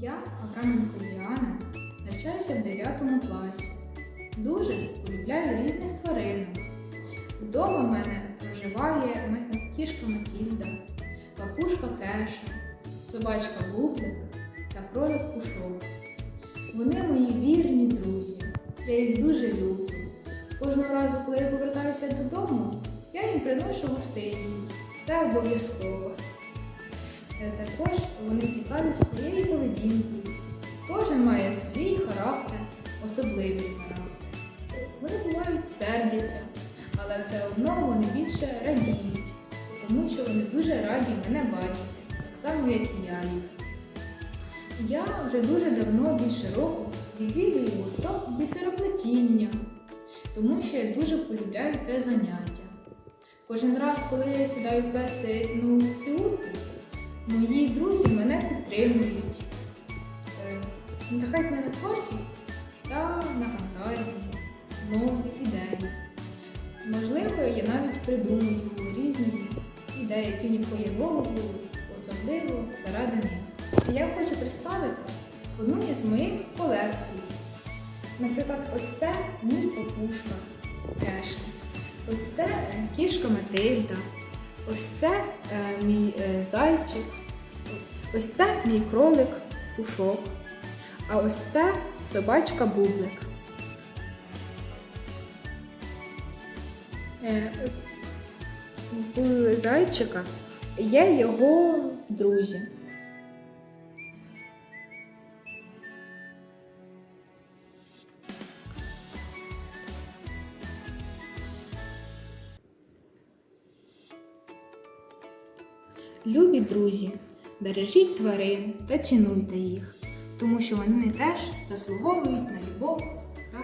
Я, Авраменко Діана, навчаюся в 9 класі. Дуже полюбляю різних тваринок. Вдома в мене проживає кішка Матільда, папушка Кеша, собачка Бублик та кролик Пушок. Вони мої вірні друзі. Я їх дуже люблю. Кожного разу, коли я повертаюся додому, я їм приношу гостинці. Це обов'язково. Е, Також вони цікаві своєю поведінкою. Кожен має свій характер, особливий характер. Вони бувають сердяться, але все одно вони більше радіють, тому що вони дуже раді мене бачити, так само, як і я їх. Я вже дуже давно, більше року, відвідую гурток бісероплетіння, тому що я дуже полюбляю це заняття. Кожен раз, коли я сідаю плести фігурку, мої друзі мене підтримують, надихають мене на творчість та на фантазії, нові ідеї. Можливо, я навіть придумую різні ідеї, які мені в голову, особливо заради них. Я хочу представити одну із моїх колекцій. Наприклад, ось це мій папушка Кеша. Ось це кішка Матильда. Ось це е, мій е, зайчик. Ось це мій кролик Пушок. А ось це собачка Бублик. Е, у зайчика є його друзі. Любі друзі, бережіть тварин та цінуйте їх, тому що вони теж заслуговують на любов та